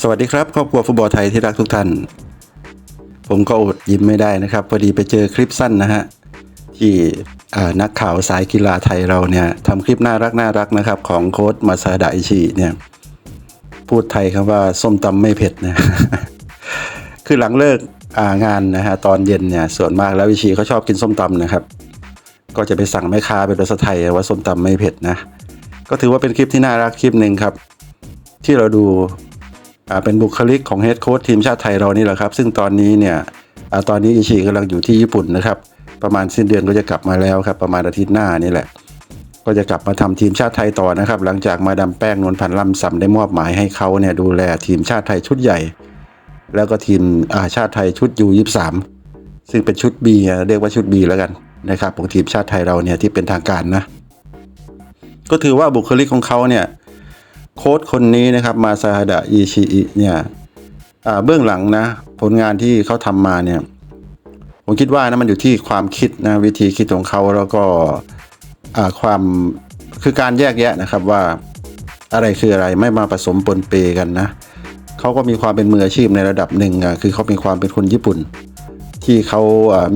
สวัสดีครับครอบครัวฟุตบอลไทยที่รักทุกท่าน ผมก็อดยิ้มไม่ได้นะครับพอดีไปเจอคลิปสั้นนะฮะที่นักข่าวสายกีฬาไทยเราเนี่ยทำคลิปน่ารักน่ารักนะครับ ของโค้ชมาซาดะอิชิเนี่ยพูดไทยคำว่าส้มตำไม่เผ็ดนะคือหลังเลิกงานนะฮะตอนเย็นเนี่ยส่วนมากแล้วอิชิเขาชอบกินส้มตำนะครับ ก็จะไปสั่งแม่ค้าเป็นภาษาไทยว่าส้มตำไม่เผ็ดนะ ก็ถือว่าเป็นคลิปที่น่ารักคลิปหนึ่งครับ ที่เราดูอ่าเป็นบุคลิกของเฮดโค้ชทีมชาติไทยเรานี่แหละครับ ซึ่งตอนนี้เนี่ยอาตอนนี้อิชิกำลังอยู่ที่ญี่ปุ่นนะครับ ประมาณสิ้นเดือนก็จะกลับมาแล้วครับ ประมาณอาทิตย์หน้านี่แหละ ก็จะกลับมาทำทีมชาติไทยต่อนะครับ หลังจากมาดามแป้งนวลพันธ์ล่ำซำได้มอบหมายให้เขาเนี่ยดูแลทีมชาติไทยชุดใหญ่ แล้วก็ทีมอาชาติไทยชุดยูยี่สามซึ่งเป็นชุด B อะเรียกว่าชุด B แล้วกันนะครับของทีมชาติไทยเราเนี่ยที่เป็นทางการนะ ก็ถือว่าบุคลิกของเขาเนี่ยโค้ชคนนี้นะครับมาซาฮดะอิชิอิเนี่ยเบื้องหลังนะผลงานที่เขาทำมาเนี่ยผมคิดว่านะมันอยู่ที่ความคิดนะวิธีคิดของเขาแล้วก็ความคือการแยกแยะนะครับว่าอะไรคืออะไรไม่มาผสมปนเปกันนะเขาก็มีความเป็นมืออาชีพในระดับหนึ่งอะคือเขาเป็นความเป็นคนญี่ปุ่น ที่เขา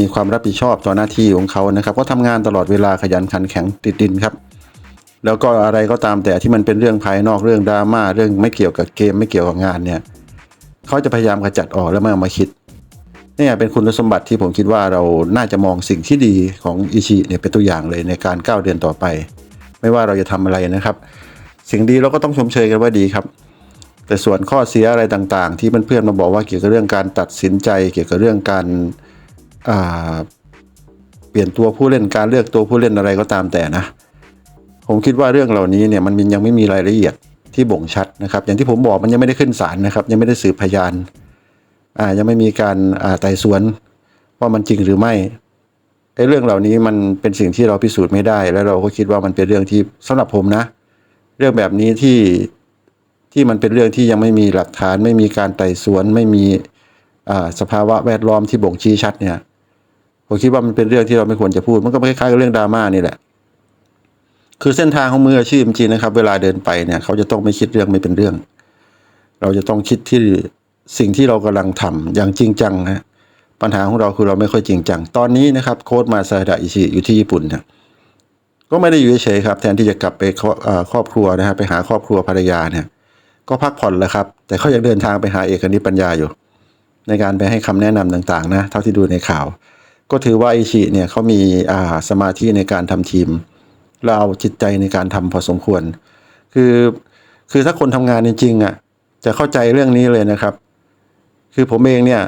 มีความรับผิดชอบต่อหน้าที่ของเขานะครับ ก็ทำงานตลอดเวลาขยันขันแข็งติดดินครับ แล้วก็อะไรก็ตามแต่ที่มันเป็นเรื่องภายนอกเรื่องดราม่าเรื่องไม่เกี่ยวกับเกมไม่เกี่ยวกับงานเนี่ยเขาจะพยายามขจัดออกแล้วไม่เอามาคิดนี่เป็นคุณสมบัติที่ผมคิดว่าเราน่าจะมองสิ่งที่ดีของอิชิเนี่ยเป็นตัวอย่างเลยในการก้าวเดินต่อไป ไม่ว่าเราจะทำอะไรนะครับ สิ่งดีเราก็ต้องชมเชยกันว่าดีครับ แต่ส่วนข้อเสียอะไรต่างๆ ที่เพื่อนๆมาบอกว่าเกี่ยวกับเรื่องการตัดสินใจ เกี่ยวกับเรื่องการเปลี่ยนตัวผู้เล่นการเลือกตัวผู้เล่นอะไรก็ตามแต่นะ ผมคิดว่าเรื่องเหล่านี้เนี่ยมันยังไม่มีรายละเอียดที่บ่งชัดนะครับ อย่างที่ผมบอกมันยังไม่ได้ขึ้นศาลนะครับ ยังไม่ได้สืบพยานอ่ายังไม่มีการอ่าไต่สวนว่ามันจริงหรือไม่ไอ้เรื่องเหล่านี้มันเป็นสิ่งที่เราพิสูจน์ไม่ได้ แล้วเราก็คิดว่ามันเป็นเรื่องที่สำหรับผมนะ เรื่องแบบนี้ที่ที่มันเป็นเรื่องที่ยังไม่มีหลักฐาน ไม่มีการไต่สวน ไม่มีอ่าสภาวะแวดล้อมที่บ่งชี้ชัดเนี่ยผมคิดว่ามันเป็นเรื่องที่เราไม่ควรจะพูด มันก็คล้ายๆกับเรื่องดราม่านี่แหละ คือเส้นทางของมืออาชีพจริงนะครับ เวลาเดินไปเนี่ยเขาจะต้องไม่คิดเรื่องไม่เป็นเรื่อง เราจะต้องคิดที่สิ่งที่เรากำลังทำอย่างจริงจังนะปัญหาของเราคือเราไม่ค่อยจริงจัง ตอนนี้นะครับโค้ดมาซาดะอิชิอยู่ที่ญี่ปุ่นเนี่ยก็ไม่ได้อยู่เฉยครับ แทนที่จะกลับไปครอบครัวนะครับไปหาครอบครัวภรรยาเนี่ย ก็พักผ่อนแล้วครับ แต่เขายังเดินทางไปหาเอกนิตปัญญาอยู่ ในการไปให้คำแนะนำต่างๆนะเท่าที่ดูในข่าว ก็ถือว่าอิชิเนี่ยเขามีอาสมาธิในการทำทีม เราเอาจิตใจในการทำพอสมควร คือคือถ้าคนทำงานจริงๆอะจะเข้าใจเรื่องนี้เลยนะครับ คือผมเองเนี่ย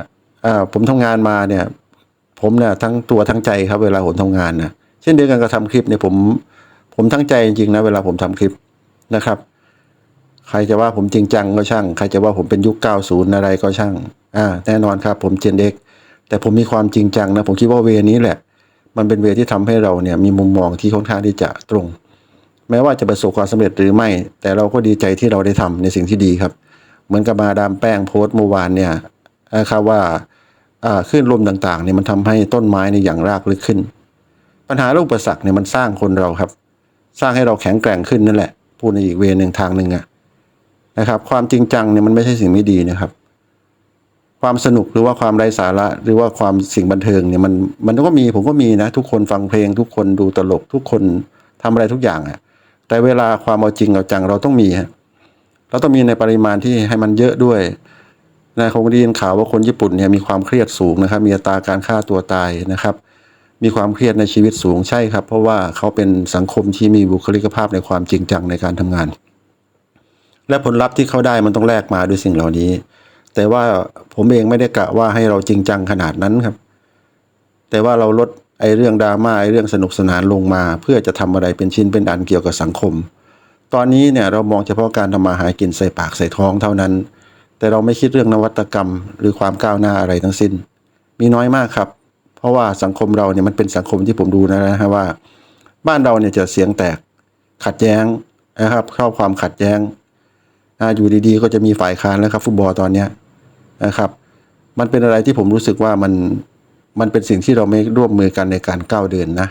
อ่าผมทำงานมาเนี่ย ผมเนี่ยทั้งตัวทั้งใจครับเวลาผมทำงานนะเช่นเดียวกันกับทำคลิปเนี่ยผมผมทั้งใจจริงๆนะเวลาผมทำคลิปนะครับ ใครจะว่าผมจริงจังก็ช่าง ใครจะว่าผมเป็นยุค 90 อะไรก็ช่างอ่าแน่นอนครับ ผมเจนเด็กแต่ผมมีความจริงจังนะผมคิดว่าเวนี้แหละ มันเป็นเวที่ทำให้เราเนี่ยมีมุมมองที่ค่อนข้างที่จะตรง แม้ว่าจะประสบความสำเร็จหรือไม่ แต่เราก็ดีใจที่เราได้ทำในสิ่งที่ดีครับ เหมือนกับมาดามแป้งโพสต์เมื่อวานเนี่ยนะครับว่าอ่าคลื่นลมต่างๆเนี่ยมันทำให้ต้นไม้ในอย่างรากลึกขึ้น ปัญหาโรคประสักเนี่ยมันสร้างคนเราครับ สร้างให้เราแข็งแกร่งขึ้นนั่นแหละพูดในอีกเวหนึ่งทางหนึ่งอะนะครับ ความจริงจังเนี่ยมันไม่ใช่สิ่งไม่ดีนะครับ ความสนุกหรือว่าความไร้สาระ หรือว่าความสิ่งบันเทิงเนี่ยมันมันก็มีผมก็มีนะ ทุกคนฟังเพลง ทุกคนดูตลก ทุกคนทำอะไรทุกอย่างอะแต่เวลาความเอาจริงเอาจังเราต้องมีฮะเราต้องมีในปริมาณที่ให้มันเยอะด้วยนะคงได้ยินข่าวว่าคนญี่ปุ่นเนี่ยมีความเครียดสูงนะครับ มีอัตราการฆ่าตัวตายนะครับ มีความเครียดในชีวิตสูงใช่ครับ เพราะว่าเขาเป็นสังคมที่มีบุคลิกภาพในความจริงจังในการทำงาน และผลลัพธ์ที่เขาได้มันต้องแลกมาด้วยสิ่งเหล่านี้ แต่ว่าผมเองไม่ได้กะว่าให้เราจริงจังขนาดนั้นครับ แต่ว่าเราลดไอ้เรื่องดราม่าไอ้เรื่องสนุกสนานลงมา เพื่อจะทำอะไรเป็นชิ้นเป็นอันเกี่ยวกับสังคม ตอนนี้เนี่ยเรามองเฉพาะการทำมาหากินใส่ปากใส่ท้องเท่านั้น แต่เราไม่คิดเรื่องนวัตกรรม หรือความก้าวหน้าอะไรทั้งสิ้น มีน้อยมากครับ เพราะว่าสังคมเราเนี่ยมันเป็นสังคมที่ผมดูนะฮะว่า บ้านเราเนี่ยจะเสียงแตกขัดแย้งนะครับเข้าความขัดแย้งอยู่ดีๆ ก็จะมีฝ่ายค้านแล้วครับ ฟุตบอลตอนเนี้ย นะครับ มันเป็นอะไรที่ผมรู้สึกว่ามันมันเป็นสิ่งที่เราไม่ร่วมมือกันในการก้าวเดินนะ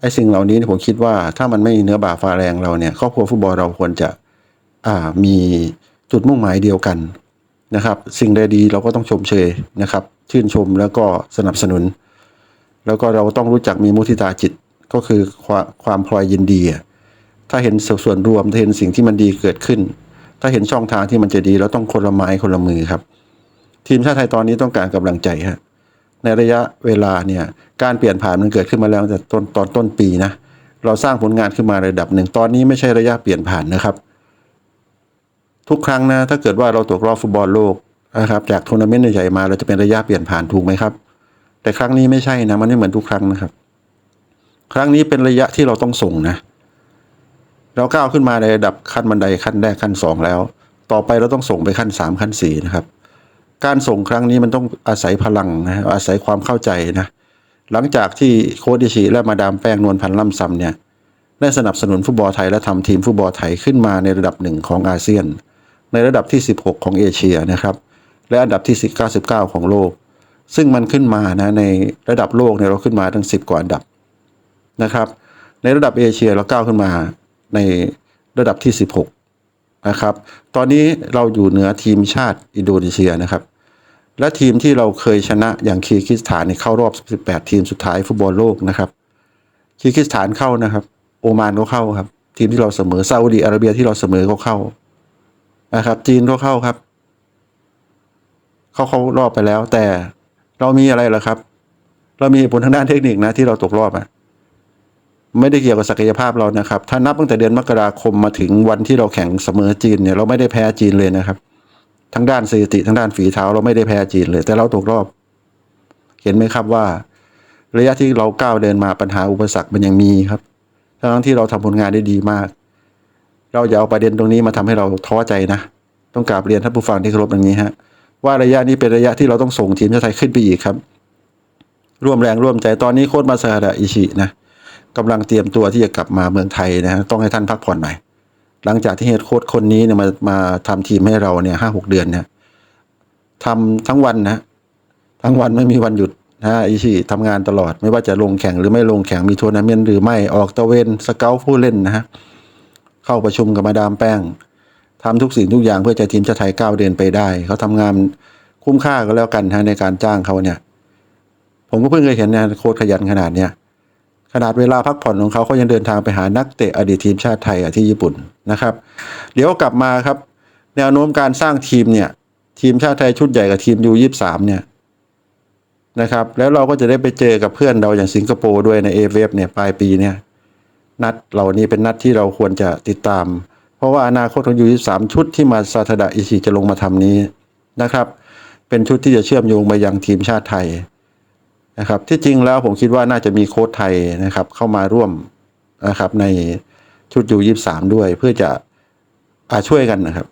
ไอ้สิ่งเหล่านี้ผมคิดว่าถ้ามันไม่เนื้อบาฟ้าแรงเราเนี่ยครอบครัวฟุตบอลเราควรจะอ่ามีจุดมุ่งหมายเดียวกันนะครับ สิ่งใดดีเราก็ต้องชมเชยนะครับ ชื่นชมแล้วก็สนับสนุน แล้วก็เราต้องรู้จักมีมุทิตาจิตก็คือความความพลอยยินดี ถ้าเห็นส่วนรวมถ้าเห็นสิ่งที่มันดีเกิดขึ้น ถ้าเห็นช่องทางที่มันจะดีเราต้องคนละไม้คนละมือครับ ทีมชาติไทยตอนนี้ต้องการกำลังใจฮะในระยะเวลาเนี่ยการเปลี่ยนผ่านมันเกิดขึ้นมาแล้วตั้งแต่ต้นตอนต้นปีนะเราสร้างผลงานขึ้นมาระดับหนึ่งตอนนี้ไม่ใช่ระยะเปลี่ยนผ่านนะครับ ทุกครั้งนะถ้าเกิดว่าเราตกรอบฟุตบอลโลกนะครับจากทัวร์นาเมนต์ใหญ่มาเราจะเป็นระยะเปลี่ยนผ่านถูกไหมครับ แต่ครั้งนี้ไม่ใช่นะมันไม่เหมือนทุกครั้งนะครับ ครั้งนี้เป็นระยะที่เราต้องส่งนะ เราก้าวขึ้นมาในระดับขั้นบันไดขั้นแรกขั้นสองแล้ว ต่อไปเราต้องส่งไปขั้นสามขั้นสี่นะครับ การส่งครั้งนี้มันต้องอาศัยพลังนะอาศัยความเข้าใจนะหลังจากที่โค้ชดิชิและมาดามแป้งนวลพันธ์ล่ำซำเนี่ยได้สนับสนุนฟุตบอลไทยและทำทีมฟุตบอลไทยขึ้นมาในระดับหนึ่งของอาเซียน ในระดับที่ 16 ของเอเชียนะครับและอันดับที่ 99 ของโลก ซึ่งมันขึ้นมานะในระดับโลกเนี่ยเราขึ้นมาทั้ง 10 กว่าอันดับนะครับ ในระดับเอเชียเราก้าวขึ้นมาในระดับที่ 16นะครับตอนนี้เราอยู่เหนือทีมชาติอินโดนีเซียนะครับ และทีมที่เราเคยชนะอย่างคีร์กิสถานเนี่ยเข้ารอบ 18 ทีมสุดท้ายฟุตบอลโลกนะครับคีร์กิสถานเข้านะครับ โอมานก็เข้าครับ ทีมที่เราเสมอซาอุดีอาระเบียที่เราเสมอก็เข้านะครับ จีนก็เข้าครับ เขาเข้ารอบไปแล้ว แต่เรามีอะไรล่ะครับ เรามีเหตุผลทางด้านเทคนิคนะที่เราตกรอบอะไม่ได้เกี่ยวกับศักยภาพเรานะครับ ถ้านับตั้งแต่เดือนมกราคมมาถึงวันที่เราแข่งเสมอจีนเนี่ยเราไม่ได้แพ้จีนเลยนะครับ ทั้งด้านสถิติทั้งด้านฝีเท้าเราไม่ได้แพ้จีนเลย แต่เราตกรอบ เห็นไหมครับว่า ระยะที่เราก้าวเดินมาปัญหาอุปสรรคมันยังมีครับ ทั้งที่เราทำผลงานได้ดีมาก เราอย่าเอาประเด็นตรงนี้มาทำให้เราท้อใจนะ ต้องกราบเรียนท่านผู้ฟังที่เคารพอย่างนี้ฮะว่าระยะนี้เป็นระยะที่เราต้องส่งทีมชาติไทยขึ้นไปอีกครับ ร่วมแรงร่วมใจตอนนี้โค้ชมาซาดะอิชินะกำลังเตรียมตัวที่จะกลับมาเมืองไทยนะฮะต้องให้ท่านพักผ่อนหน่อย หลังจากที่เฮดโค้ชคนนี้เนี่ยมามาทำทีมให้เราเนี่ยห้าหกเดือนเนี่ยทำทั้งวันนะทั้งวันไม่มีวันหยุดนะอิชิทำงานตลอดไม่ว่าจะลงแข่งหรือไม่ลงแข่งมีทัวร์นาเมนต์หรือไม่ออกตะเวนสเกลผู้เล่นนะฮะเข้าประชุมกับมาดามแป้งทำทุกสิ่งทุกอย่างเพื่อจะทีมชาติไทยก้าวเดินไปได้ เขาทำงานคุ้มค่าก็แล้วกันฮะในการจ้างเขาเนี่ย ผมก็เพิ่งเคยเห็นนะโค้ชขยันขนาดเนี้ย ขนาดเวลาพักผ่อนของเขาเขายังเดินทางไปหานักเตะอดีตทีมชาติไทยที่ญี่ปุ่นนะครับ เดี๋ยวกลับมาครับ แนวโน้มการสร้างทีมเนี่ย ทีมชาติไทยชุดใหญ่กับทีมยูยี่สามเนี่ยนะครับ แล้วเราก็จะได้ไปเจอกับเพื่อนเราอย่างสิงคโปร์ด้วยในเอเวฟเนี่ยปลายปีเนี่ย นัดเหล่านี้เป็นนัดที่เราควรจะติดตาม เพราะว่าอนาคตของยูยี่สามชุดที่มาซาทดะอิชิจะลงมาทำนี้นะครับ เป็นชุดที่จะเชื่อมโยงไปยังทีมชาติไทย นะครับที่จริงแล้วผมคิดว่าน่าจะมีโค้ชไทยนะครับเข้ามาร่วมนะครับในชุดยูยี่สามด้วย เพื่อจะอาช่วยกันนะครับ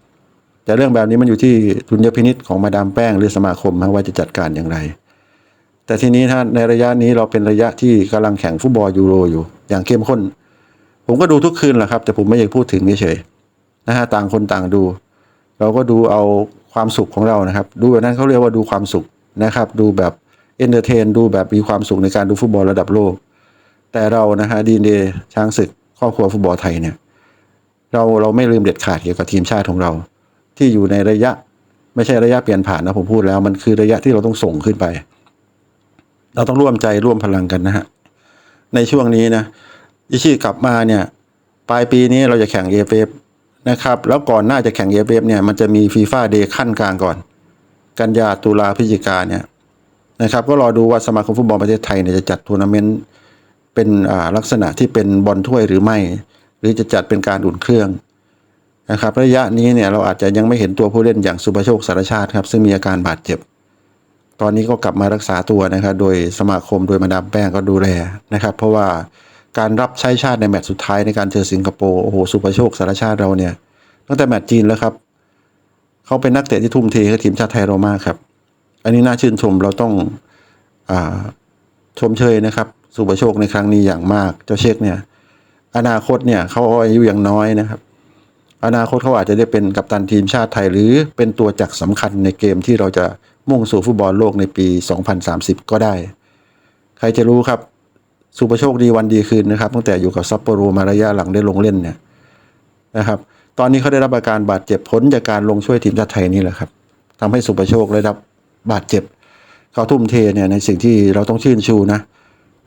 แต่เรื่องแบบนี้มันอยู่ที่ดุลยพินิษของมาดามแป้งหรือสมาคมว่าจะจัดการอย่างไร แต่ทีนี้ถ้าในระยะนี้เราเป็นระยะที่กำลังแข่งฟุตบอลยูโรอยู่ อย่างเข้มข้น ผมก็ดูทุกคืนแหละครับ แต่ผมไม่อยากพูดถึงเฉยๆนะฮะต่างคนต่างดู เราก็ดูเอาความสุขของเรานะครับ ดูแบบนั้นเขาเรียกว่าดูความสุขนะครับ ดูแบบ เอนเตอร์เทนดูแบบมีความสุขในการดูฟุตบอลระดับโลก แต่เรานะฮะดีเดช้างศึกครอบครัวฟุตบอลไทยเนี่ยเราเราไม่ลืมเด็ดขาดเกี่ยวกับทีมชาติของเรา ที่อยู่ในระยะไม่ใช่ระยะเปลี่ยนผ่านนะผมพูดแล้วมันคือระยะที่เราต้องส่งขึ้นไป เราต้องร่วมใจร่วมพลังกันนะฮะในช่วงนี้นะอิชิกลับมาเนี่ยปลายปีนี้เราจะแข่งเอฟเอฟนะครับแล้วก่อนหน้าจะแข่งเอฟเอฟเนี่ยมันจะมีฟีฟ่าเดย์ขั้นกลางก่อน กันยาตุลาพฤศจิกาเนี่ย นะครับก็รอดูว่าสมาคมฟุตบอลประเทศไทยเนี่ยจะจัดทัวร์นาเมนต์เป็นอ่าลักษณะที่เป็นบอลถ้วยหรือไม่ หรือจะจัดเป็นการอุ่นเครื่องนะครับระยะนี้เนี่ยเราอาจจะยังไม่เห็นตัวผู้เล่นอย่างสุภโชคสารชาติครับซึ่งมีอาการบาดเจ็บ ตอนนี้ก็กลับมารักษาตัวนะครับโดยสมาคมโดยมาดามแป้งก็ดูแลนะครับ เพราะว่าการรับใช้ชาติในแมตช์สุดท้ายในการเจอสิงคโปร์โอ้โหสุภโชคสารชาติเราเนี่ยตั้งแต่แมตช์จีนแล้วครับ เขาเป็นนักเตะที่ทุ่มเทกับทีมชาติไทยเรามากครับ อันนี้น่าชื่นชมเราต้องอชมเชยนะครับ สุประโชคในครั้งนี้อย่างมาก เจ้าเชคเนี่ย อนาคตเนี่ยเขาอายุยังน้อยนะครับ อนาคตเขาอาจจะได้เป็นกัปตันทีมชาติไทย หรือเป็นตัวจักรสำคัญในเกมที่เราจะมุ่งสู่ฟุตบอลโลกในปี 2030 ก็ได้ ใครจะรู้ครับ สุประโชคดีวันดีคืนนะครับตั้งแต่อยู่กับซัปโปโรมาระยะหลังได้ลงเล่นเนี่ยนะครับตอนนี้เขาได้รับอาการบาดเจ็บผลจากการลงช่วยทีมชาติไทยนี่แหละครับทำให้สุประโชคได้รับ บาดเจ็บ เขาทุ่มเทเนี่ยในสิ่งที่เราต้องชื่นชูนะ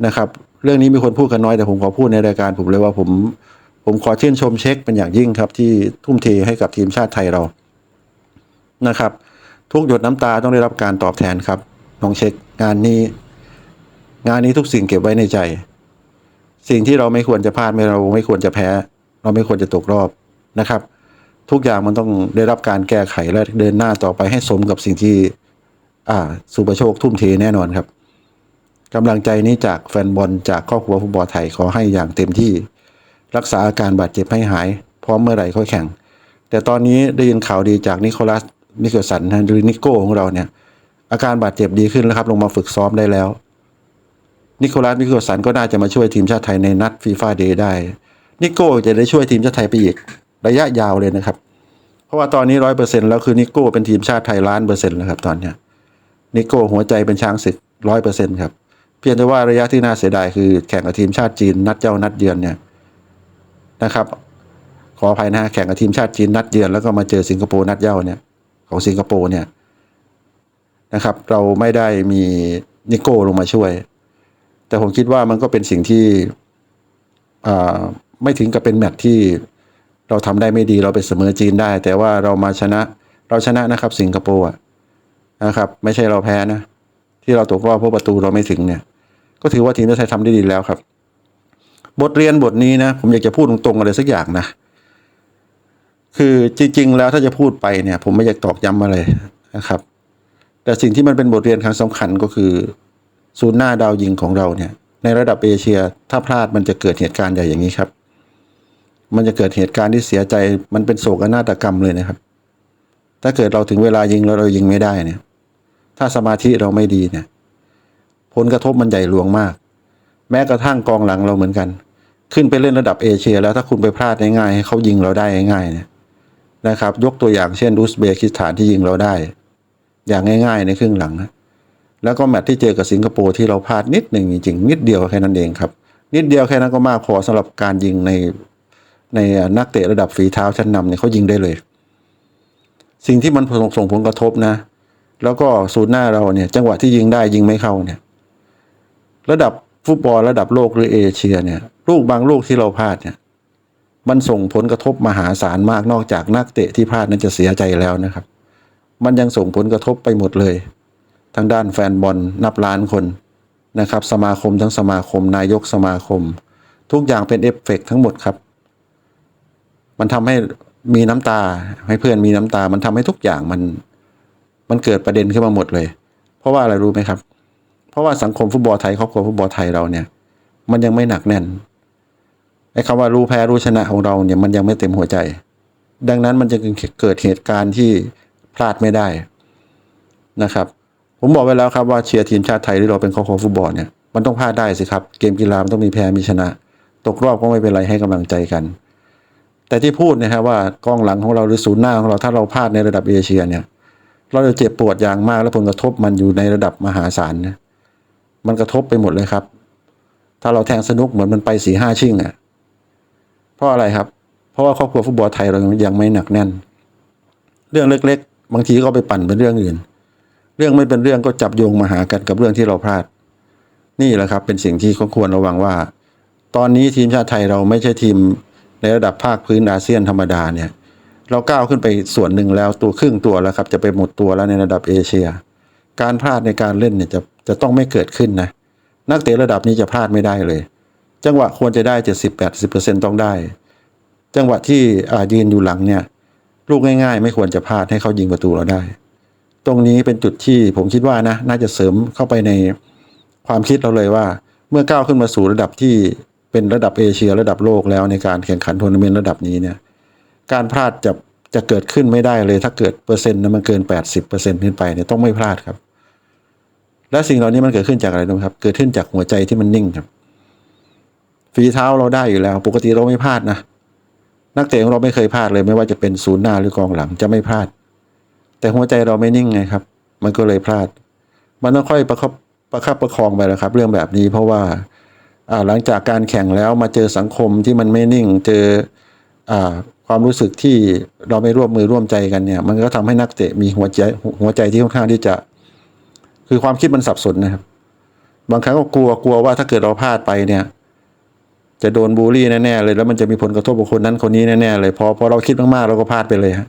นะครับ เรื่องนี้มีคนพูดกันน้อยแต่ผมขอพูดในรายการผมเลยว่าผมผมขอชื่นชมเช็คเป็นอย่างยิ่งครับ ที่ทุ่มเทให้กับทีมชาติไทยเรานะครับ ทุกหยดน้ำตาต้องได้รับการตอบแทนครับน้องเช็คงานนี้ งานนี้ทุกสิ่งเก็บไว้ในใจ สิ่งที่เราไม่ควรจะพลาดไม่เราไม่ควรจะแพ้ เราไม่ควรจะตกรอบนะครับ ทุกอย่างมันต้องได้รับการแก้ไขและเดินหน้าต่อไปให้สมกับสิ่งที่ อ่า สุประโชคทุ่มเทแน่นอนครับกำลังใจนี้จากแฟนบอลจากครอบครัวฟุตบอลไทยขอให้อย่างเต็มที่ รักษาอาการบาดเจ็บให้หาย พร้อมเมื่อไหร่ค่อยแข่ง แต่ตอนนี้ได้ยินข่าวดีจากนิโคลัสมิเกลสันนะหรือนิโก้ของเราเนี่ย อาการบาดเจ็บดีขึ้นแล้วครับ ลงมาฝึกซ้อมได้แล้ว นิโคลัสมิเกลสันก็น่าจะมาช่วยทีมชาติไทยในนัดฟีฟ่าเดย์ได้นิโก้จะได้ช่วยทีมชาติไทยไปอีกระยะยาวเลยนะครับ เพราะว่าตอนนี้ร้อยเปอร์เซ็นต์แล้วคือนิโก้เป็นทีมชาติไทยล้านเปอร์เซ็นต์แล้วครับตอนเนี้ย นิโก้หัวใจเป็นช้างศึกร้อยเปอร์เซ็นต์ครับ เพียงแต่ว่าระยะที่น่าเสียดายคือแข่งกับทีมชาติจีนนัดเจ้านัดเยือนเนี่ยนะครับ ขออภัยนะฮะแข่งกับทีมชาติจีนนัดเยือนแล้วก็มาเจอสิงคโปร์นัดเย้าเนี่ยของสิงคโปร์เนี่ยนะครับ เราไม่ได้มีนิโก้ลงมาช่วย แต่ผมคิดว่ามันก็เป็นสิ่งที่อ่าไม่ถึงกับเป็นแมตช์ที่เราทำได้ไม่ดีเราไปเสมอจีนได้ แต่ว่าเรามาชนะเราชนะนะครับสิงคโปร์อะ นะครับ ไม่ใช่เราแพ้นะ ที่เราตกรอบเพราะประตูเราไม่ถึงเนี่ย ก็ถือว่าทีมชาติไทยทำได้ดีแล้วครับ บทเรียนบทนี้นะ ผมอยากจะพูดตรงๆอะไรสักอย่างนะ คือจริง ๆ แล้วถ้าจะพูดไปเนี่ย ผมไม่อยากตอกย้ำอะไรนะครับ แต่สิ่งที่มันเป็นบทเรียนครั้งสำคัญก็คือศูนย์หน้าดาวยิงของเราเนี่ย ในระดับเอเชียถ้าพลาดมันจะเกิดเหตุการณ์ใหญ่อย่างนี้ครับ มันจะเกิดเหตุการณ์ที่เสียใจมันเป็นโศกนาฏกรรมเลยนะครับถ้าเกิดเราถึงเวลายิงแล้วเรายิงไม่ได้เนี่ย ถ้าสมาธิเราไม่ดีเนี่ย ผลกระทบมันใหญ่หลวงมาก แม้กระทั่งกองหลังเราเหมือนกัน ขึ้นไปเล่นระดับเอเชีย แล้วถ้าคุณไปพลาดง่ายๆให้เขายิงเราได้ง่ายๆเนี่ยนะครับ ยกตัวอย่างเช่นอุซเบกิสถานที่ยิงเราได้ อย่างง่าย ๆ ในครึ่งหลังนะแล้วก็แมตช์ที่เจอกับสิงคโปร์ที่เราพลาดนิดหนึ่งจริงๆนิดเดียวแค่นั้นเองครับ นิดเดียวแค่นั้นก็มากพอสำหรับการยิงในในนักเตะระดับฝีเท้าชั้นนำเนี่ยเขายิงได้เลย สิ่งที่มันส่งผลกระทบนะ แล้วก็ศูนย์หน้าเราเนี่ยจังหวะที่ยิงได้ยิงไม่เข้าเนี่ย ระดับฟุตบอลระดับโลกหรือเอเชียเนี่ยลูกบางลูกที่เราพลาดเนี่ย มันส่งผลกระทบมหาศาลมากนอกจากนักเตะที่พลาดนั้นจะเสียใจแล้วนะครับ มันยังส่งผลกระทบไปหมดเลย ทางด้านแฟนบอลนับล้านคนนะครับ สมาคมทั้งสมาคม นายกสมาคม ทุกอย่างเป็นเอฟเฟกต์ทั้งหมดครับ มันทำให้มีน้ำตาให้เพื่อนมีน้ำตา มันทำให้ทุกอย่างมัน มันเกิดประเด็นขึ้นมาหมดเลย เพราะว่าอะไรรู้ไหมครับ เพราะว่าสังคมฟุตบอลไทยครอบครัวฟุตบอลไทยเราเนี่ย มันยังไม่หนักแน่นไอ้คำว่ารู้แพ้รู้ชนะของเราเนี่ยมันยังไม่เต็มหัวใจ ดังนั้นมันจะเกิดเหตุการณ์ที่พลาดไม่ได้นะครับ ผมบอกไว้แล้วครับว่าเชียร์ทีมชาติไทยที่เราเป็นครอบครัวฟุตบอลเนี่ยมันต้องพลาดได้สิครับ เกมกีฬามันต้องมีแพ้มีชนะ ตกรอบก็ไม่เป็นไรให้กำลังใจกัน แต่ที่พูดเนะครับว่ากองหลังของเราหรือศูนย์หน้าของเราถ้าเราพลาดในระดับเอเชียเนี่ย เราจะเจ็บปวดอย่างมากและผลกระทบมันอยู่ในระดับมหาศาลนะมันกระทบไปหมดเลยครับ ถ้าเราแทงสนุกเหมือนมันไปสี่ห้าชิ่งอะ่ะ เพราะอะไรครับ เพราะว่าครอบครัวฟุตบอลไทยเรายังไม่หนักแน่น เรื่องเล็ก ๆ บางทีก็ไปปั่นเป็นเรื่องอื่น เรื่องไม่เป็นเรื่องก็จับโยงมาหากันกับเรื่องที่เราพลาด นี่แหละครับเป็นสิ่งที่ควรระวังว่า ตอนนี้ทีมชาติไทยเราไม่ใช่ทีมในระดับภาคพื้นอาเซียนธรรมดาเนี่ย เราก้าวขึ้นไปส่วนหนึ่งแล้วตัวครึ่งตัวแล้วครับ จะไปหมดตัวแล้วในระดับเอเชีย การพลาดในการเล่นเนี่ยจะจะต้องไม่เกิดขึ้นนะ นักเตะระดับนี้จะพลาดไม่ได้เลย จังหวะควรจะได้เจ็ดสิบแปดสิบเปอร์เซ็นต้องได้ จังหวะที่อ่ายืนอยู่หลังเนี่ยลูกง่ายๆ ไม่ควรจะพลาดให้เขายิงประตูเราได้ ตรงนี้เป็นจุดที่ผมคิดว่านะ น่าจะเสริมเข้าไปในความคิดเราเลยว่า เมื่อก้าวขึ้นมาสู่ระดับที่เป็นระดับเอเชียระดับโลกแล้วในการแข่งขันทัวร์นาเมนต์ระดับนี้เนี่ย การพลาดจะจะเกิดขึ้นไม่ได้เลย ถ้าเกิดเปอร์เซ็นต์นะมันเกินแปดสิบเปอร์เซ็นต์ขึ้นไปเนี่ยต้องไม่พลาดครับ และสิ่งเหล่านี้มันเกิดขึ้นจากอะไรรู้ไหมครับ เกิดขึ้นจากหัวใจที่มันนิ่งครับ ฝีเท้าเราได้อยู่แล้ว ปกติเราไม่พลาดนะ นักเตะของเราไม่เคยพลาดเลย ไม่ว่าจะเป็นศูนย์หน้าหรือกองหลังจะไม่พลาด แต่หัวใจเราไม่นิ่งไงครับ มันก็เลยพลาด มันต้องค่อยประคับประคับประคองไปแล้วครับ เรื่องแบบนี้เพราะว่าอ่าหลังจากการแข่งแล้วมาเจอสังคมที่มันไม่นิ่ง เจออ่า ความรู้สึกที่เราไม่ร่วมมือร่วมใจกันเนี่ย มันก็ทำให้นักเตะมีหัวใจหัวใจที่ค่อนข้างที่จะ คือความคิดมันสับสนนะครับ บางครั้งก็กลัวกลัวว่าถ้าเกิดเราพลาดไปเนี่ย จะโดนบูลลี่แน่ๆเลยแล้วมันจะมีผลกระทบกับคนนั้นคนนี้แน่ๆเลยพอพอเราคิดมากๆเราก็พลาดไปเลยฮะ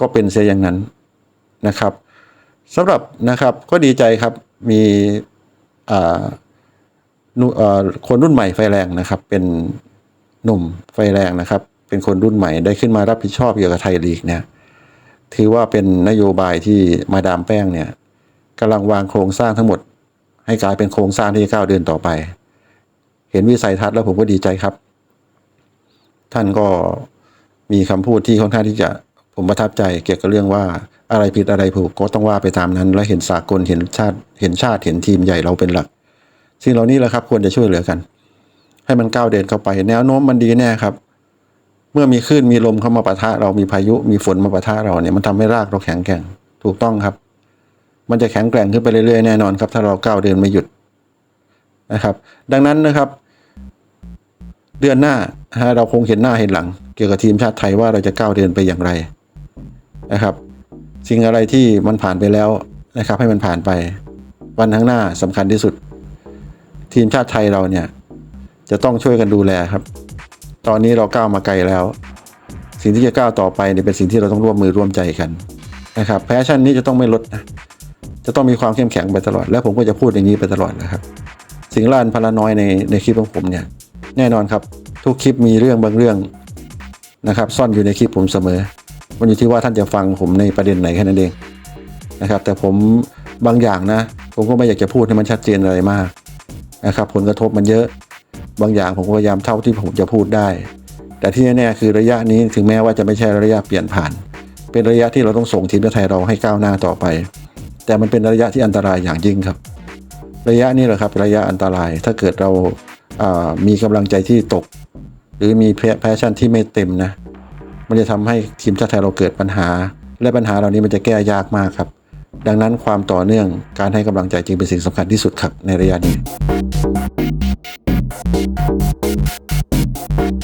ก็เป็นเสียอย่างนั้นนะครับสำหรับนะครับก็ดีใจครับมีอ่าคนรุ่นใหม่ไฟแรงนะครับ เป็นหนุ่มไฟแรงนะครับ เป็นคนรุ่นใหม่ได้ขึ้นมารับผิดชอบเกี่ยวกับไทยลีกเนี่ยถือว่าเป็นนโยบายที่มาดามแป้งเนี่ยกำลังวางโครงสร้างทั้งหมด ให้กลายเป็นโครงสร้างที่ก้าวเดินต่อไป เห็นวิสัยทัศน์แล้วผมก็ดีใจครับ ท่านก็มีคำพูดที่ค่อนข้างที่จะผมประทับใจเกี่ยวกับเรื่องว่าอะไรผิดอะไรถูกก็ต้องว่าไปตามนั้น และเห็นสากลเห็นชาติเห็นชาติเห็นทีมใหญ่เราเป็นหลักสิ่งเหล่านี้แหละครับควรจะช่วยเหลือกัน ให้มันก้าวเดินเข้าไป แนวโน้มมันดีแน่ครับ เมื่อมีคลื่นมีลมเข้ามาปะทะเรามีพายุมีฝนมาปะทะเราเนี่ยมันทำให้รากเราแข็งแกร่งถูกต้องครับ มันจะแข็งแกร่งขึ้นไปเรื่อยๆแน่นอนครับ ถ้าเราก้าวเดินไม่หยุดนะครับ ดังนั้นนะครับ เดือนหน้าเราคงเห็นหน้าเห็นหลัง เกี่ยวกับทีมชาติไทยว่าเราจะก้าวเดินไปอย่างไรนะครับ สิ่งอะไรที่มันผ่านไปแล้วนะครับ ให้มันผ่านไป วันข้างหน้าสำคัญที่สุด ทีมชาติไทยเราเนี่ยจะต้องช่วยกันดูแลครับ ตอนนี้เราก้าวมาไกลแล้ว สิ่งที่จะก้าวต่อไปเนี่ยเป็นสิ่งที่เราต้องร่วมมือร่วมใจกันนะครับแพชชั่นนี้จะต้องไม่ลดนะจะต้องมีความเข้มแข็งไปตลอด และผมก็จะพูดอย่างนี้ไปตลอดนะครับ สิ่งล่านพลาน้อยในในคลิปของผมเนี่ยแน่นอนครับ ทุกคลิปมีเรื่องบางเรื่องนะครับ ซ่อนอยู่ในคลิปผมเสมอ มันอยู่ที่ว่าท่านจะฟังผมในประเด็นไหนแค่นั้นเองนะครับ แต่ผมบางอย่างนะ ผมก็ไม่อยากจะพูดให้มันชัดเจนอะไรมากนะครับ ผลกระทบมันเยอะ บางอย่างผมพยายามเท่าที่ผมจะพูดได้ แต่ที่แน่ๆคือระยะนี้ถึงแม้ว่าจะไม่ใช่ระยะเปลี่ยนผ่าน เป็นระยะที่เราต้องส่งทีมชาติไทยเราให้ก้าวหน้าต่อไป แต่มันเป็นระยะที่อันตรายอย่างยิ่งครับ ระยะนี้แหละครับระยะอันตรายถ้าเกิดเราามีกำลังใจที่ตก หรือมีแพชชั่นที่ไม่เต็มนะ มันจะทำให้ทีมชาติไทยเราเกิดปัญหา และปัญหาเหล่านี้มันจะแก้ยากมากครับ ดังนั้นความต่อเนื่องการให้กำลังใจจึงเป็นสิ่งสำคัญที่สุดครับในระยะนี้ Thank you.